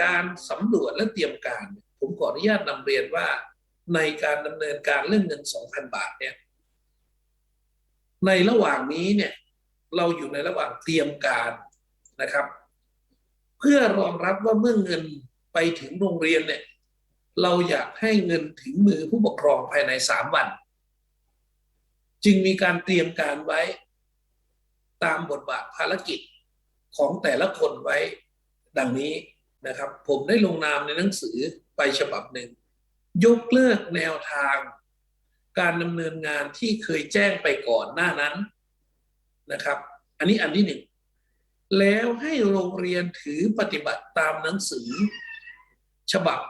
การสำรวจและเตรียมการ ผมขออนุญาตนำเรียนว่า ในการดำเนินการเรื่องเงิน 2,000 บาทเนี่ยในระหว่างนี้เนี่ยเราอยู่ในระหว่างเตรียมการนะครับ เพื่อรองรับว่าเมื่อเงินไปถึงโรงเรียนเนี่ยเราอยากให้เงินถึงมือผู้ปกครองภายในสามวัน จึงมีการเตรียมการไว้ตามบทบาทภารกิจของแต่ละคนไว้ดังนี้ นะครับ ผมได้ลงนามในหนังสือไปฉบับหนึ่ง ยกเลิกแนวทาง การดำเนินงานที่เคยแจ้งไปก่อนหน้านั้นนะครับ อันนี้อันที่หนึ่งแล้วให้โรงเรียนถือปฏิบัติตามหนังสือ ฉบับ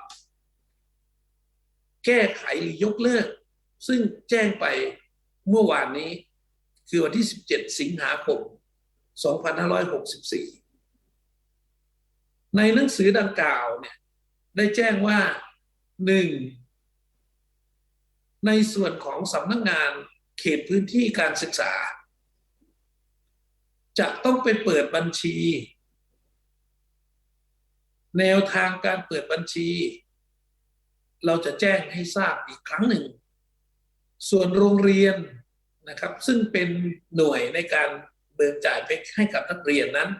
แก้ไขหรือยกเลิก ซึ่งแจ้งไปเมื่อวานนี้ คือวันที่ 17 สิงหาคม 2564 ในหนังสือดังกล่าวเนี่ยได้แจ้งว่าหนึ่งในส่วนของสำนักงงานเขตพื้นที่การศึกษา จะต้องไปเปิดบัญชี แนวทางการเปิดบัญชี เราจะแจ้งให้ทราบอีกครั้งหนึ่ง ส่วนโรงเรียนนะครับซึ่งเป็นหน่วยในการเบิกจ่ายไปให้กับนักเรียนนั้น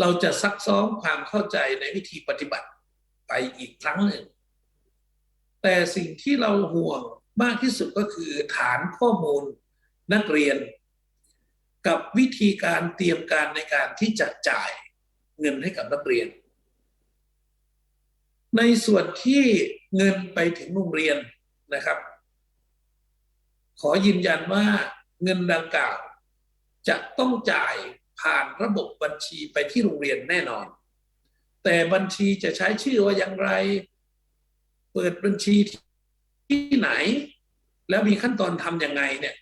เราจะซักซ้อมความเข้าใจในวิธีปฏิบัติไปอีกครั้งหนึ่ง แต่สิ่งที่เราห่วงมากที่สุดก็คือฐานข้อมูลนักเรียน กับวิธีการเตรียมการในการที่จะจ่ายเงินให้กับนักเรียน ในส่วนที่เงินไปถึงโรงเรียนนะครับ ขอยืนยันว่าเงินดังกล่าวจะต้องจ่าย ผ่านระบบบัญชีไปที่โรงเรียนแน่นอน แต่บัญชีจะใช้ชื่อว่าอย่างไร เปิดบัญชีที่ไหน แล้วมีขั้นตอนทำยังไงเนี่ย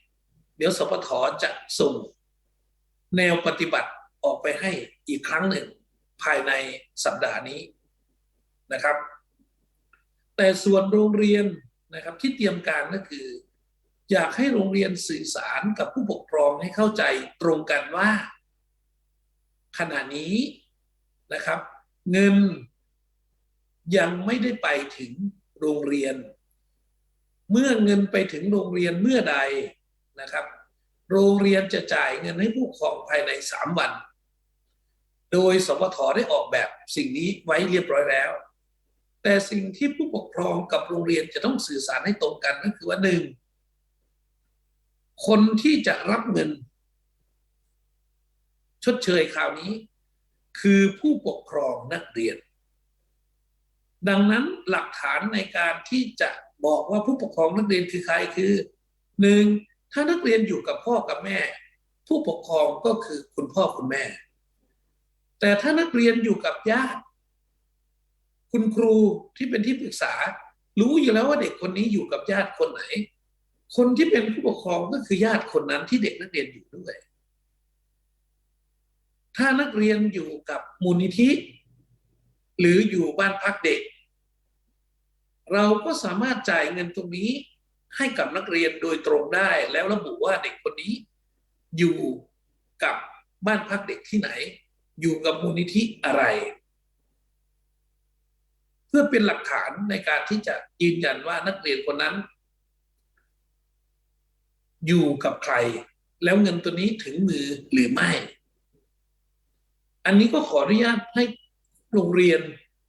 เดี๋ยวสปทจะส่งแนวปฏิบัติออกไปให้อีกครั้งหนึ่ง ภายในสัปดาห์นี้นะครับ แต่ส่วนโรงเรียนนะครับที่เตรียมการก็คือ อยากให้โรงเรียนสื่อสารกับผู้ปกครองให้เข้าใจตรงกันว่า ขณะนี้นะครับ เงินยังไม่ได้ไปถึงโรงเรียน เมื่อเงินไปถึงโรงเรียนเมื่อใดนะครับ โรงเรียนจะจ่ายเงินให้ผู้ปกครองภายในสามวัน โดยสพทได้ออกแบบสิ่งนี้ไว้เรียบร้อยแล้ว แต่สิ่งที่ผู้ปกครองกับโรงเรียนจะต้องสื่อสารให้ตรงกันก็คือว่าหนึ่งคนที่จะรับเงิน ชดเชยคราวนี้ คือผู้ปกครองนักเรียน ดังนั้นหลักฐานในการที่จะบอกว่าผู้ปกครองนักเรียนคือใครคือหนึ่งถ้านักเรียนอยู่กับพ่อกับแม่ ผู้ปกครองก็คือคุณพ่อคุณแม่ แต่ถ้านักเรียนอยู่กับญาติ คุณครูที่เป็นที่ปรึกษา รู้อยู่แล้วว่าเด็กคนนี้อยู่กับญาติคนไหน คนที่เป็นผู้ปกครองก็คือญาติคนนั้นที่เด็กนักเรียนอยู่ด้วย ถ้านักเรียนอยู่กับมูลนิธิ หรืออยู่บ้านพักเด็ก เราก็สามารถจ่ายเงินตรงนี้ให้กับนักเรียนโดยตรงได้ แล้วระบุว่าเด็กคนนี้อยู่กับบ้านพักเด็กที่ไหน อยู่กับมูลนิธิอะไร เพื่อเป็นหลักฐานในการที่จะยืนยันว่านักเรียนคนนั้น อยู่กับใคร แล้วเงินตัวนี้ถึงมือหรือไม่ อันนี้ก็ขออนุญาตให้โรงเรียน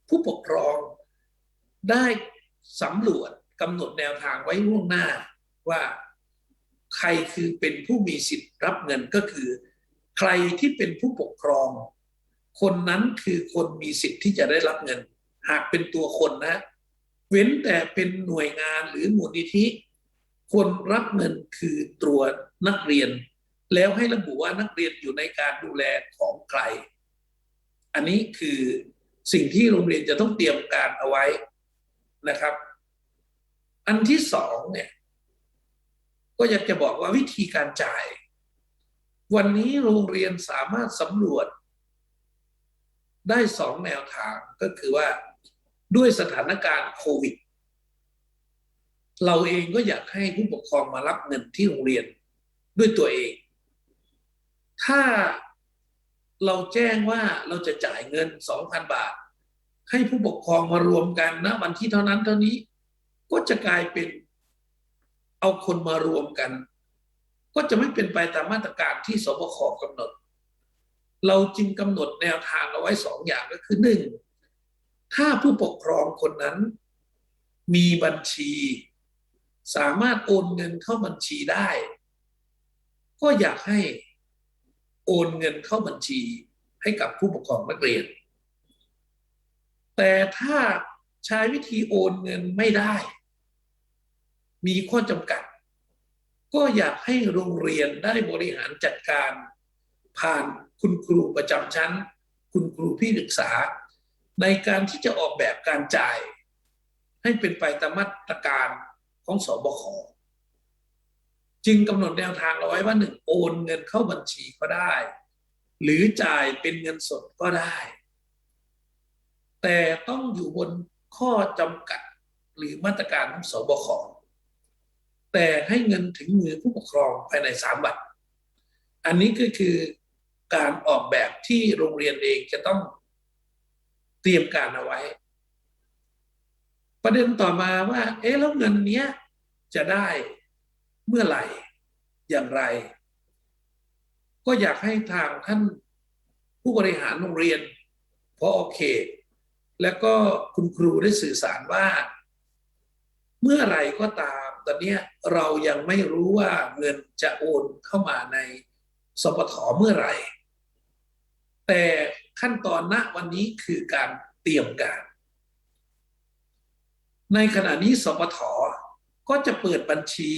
ผู้ปกครอง ได้สำรวจกำหนดแนวทางไว้ล่วงหน้าว่าใครคือเป็นผู้มีสิทธิ์รับเงินก็คือ ใครที่เป็นผู้ปกครอง คนนั้นคือคนมีสิทธิ์ที่จะได้รับเงิน หากเป็นตัวคนนะ เว้นแต่เป็นหน่วยงานหรือมูลนิธิคนรับเงินคือตัวนักเรียน แล้วให้ระบุว่านักเรียนอยู่ในการดูแลของใคร อันนี้คือสิ่งที่โรงเรียนจะต้องเตรียมการเอาไว้นะครับ อันที่สองเนี่ย ก็อยากจะบอกว่าวิธีการจ่าย วันนี้โรงเรียนสามารถสำรวจ ได้สองแนวทางก็คือว่าด้วยสถานการณ์โควิด เราเองก็อยากให้ผู้ปกครองมารับเงินที่โรงเรียนด้วยตัวเอง ถ้า เราแจ้งว่าเราจะจ่ายเงิน 2,000 บาท ให้ผู้ปกครองมารวมกันนะวันที่เท่านั้นเท่านี้ ก็จะกลายเป็นเอาคนมารวมกัน ก็จะไม่เป็นไปตามมาตรการที่สบคกำหนด เราจึงกำหนดแนวทางเอาไว้สองอย่างก็คือหนึ่งถ้าผู้ปกครองคนนั้น มีบัญชี สามารถโอนเงินเข้าบัญชีได้ ก็อยากให้ โอนเงินเข้าบัญชีให้กับผู้ปกครองนักเรียน แต่ถ้าใช้วิธีโอนเงินไม่ได้ มีข้อจำกัด ก็อยากให้โรงเรียนได้บริหารจัดการ ผ่านคุณครูประจำชั้น คุณครูพี่ศึกษา ในการที่จะออกแบบการจ่าย ให้เป็นไปตามมาตรการของสบค จึงกำหนดแนวทางเอาไว้ว่าหนึ่งโอนเงินเข้าบัญชีก็ได้ หรือจ่ายเป็นเงินสดก็ได้ แต่ต้องอยู่บนข้อจำกัดหรือมาตรการของสบคแต่ให้เงินถึงมือผู้ปกครองภายในสามวัน อันนี้ก็คือการออกแบบที่โรงเรียนเองจะต้องเตรียมการเอาไว้ ประเด็นต่อมาว่า เอ๊ะแล้วเงินเนี้ยจะได้ เมื่อไหร่อย่างไร ก็อยากให้ทางท่านผู้บริหารโรงเรียนพอโอเค แล้วก็คุณครูได้สื่อสารว่า เมื่อไหร่ก็ตาม ตอนนี้เรายังไม่รู้ว่าเงินจะโอนเข้ามาในสปทเมื่อไหร่ แต่ขั้นตอนณวันนี้คือการเตรียมการ ในขณะนี้สปทก็จะเปิดบัญชี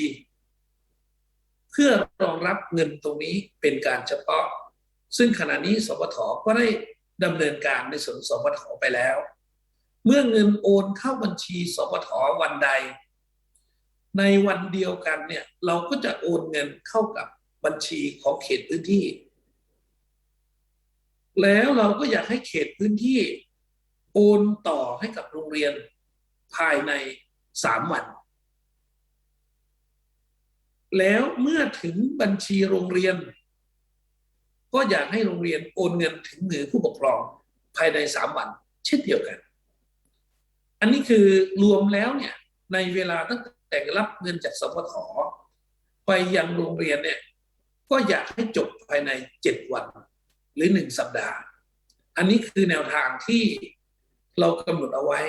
เพื่อรองรับเงินตรงนี้เป็นการเฉพาะ ซึ่งขณะนี้สปทก็ได้ดำเนินการในส่วนสปทไปแล้ว เมื่อเงินโอนเข้าบัญชีสปทวันใด ในวันเดียวกันเนี่ยเราก็จะโอนเงินเข้ากับบัญชีของเขตพื้นที่ แล้วเราก็อยากให้เขตพื้นที่ โอนต่อให้กับโรงเรียนภายในสามวัน แล้วเมื่อถึงบัญชีโรงเรียน ก็อยากให้โรงเรียนโอนเงินถึงมือผู้ปกครองภายในสามวัน เช่นเดียวกัน อันนี้คือรวมแล้วเนี่ยในเวลาตั้งแต่รับเงินจากสพทไปยังโรงเรียนเนี่ยก็อยากให้จบภายในเจ็ดวันหรือหนึ่งสัปดาห์ อันนี้คือแนวทางที่เรากำหนดเอาไว้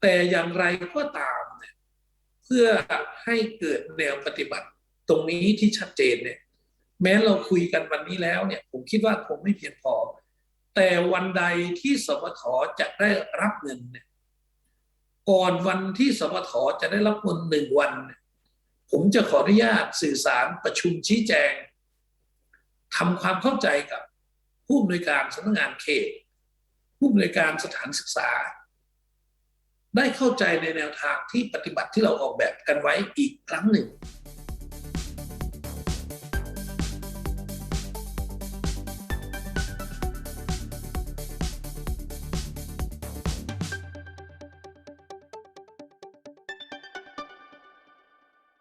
แต่อย่างไรก็ตามเนี่ยเพื่อให้เกิดแนวปฏิบัติ ตรงนี้ที่ชัดเจนเนี่ย แม้เราคุยกันวันนี้แล้วเนี่ย ผมคิดว่าคงไม่เพียงพอ แต่วันใดที่สพทจะได้รับเงินเนี่ยก่อนวันที่สพทจะได้รับเงินหนึ่งวัน ผมจะขออนุญาตสื่อสารประชุมชี้แจงทำความเข้าใจกับผู้อำนวยการสำนักงานเขต ผู้อำนวยการสถานศึกษา ได้เข้าใจในแนวทางที่ปฏิบัติที่เราออกแบบกันไว้อีกครั้งหนึ่ง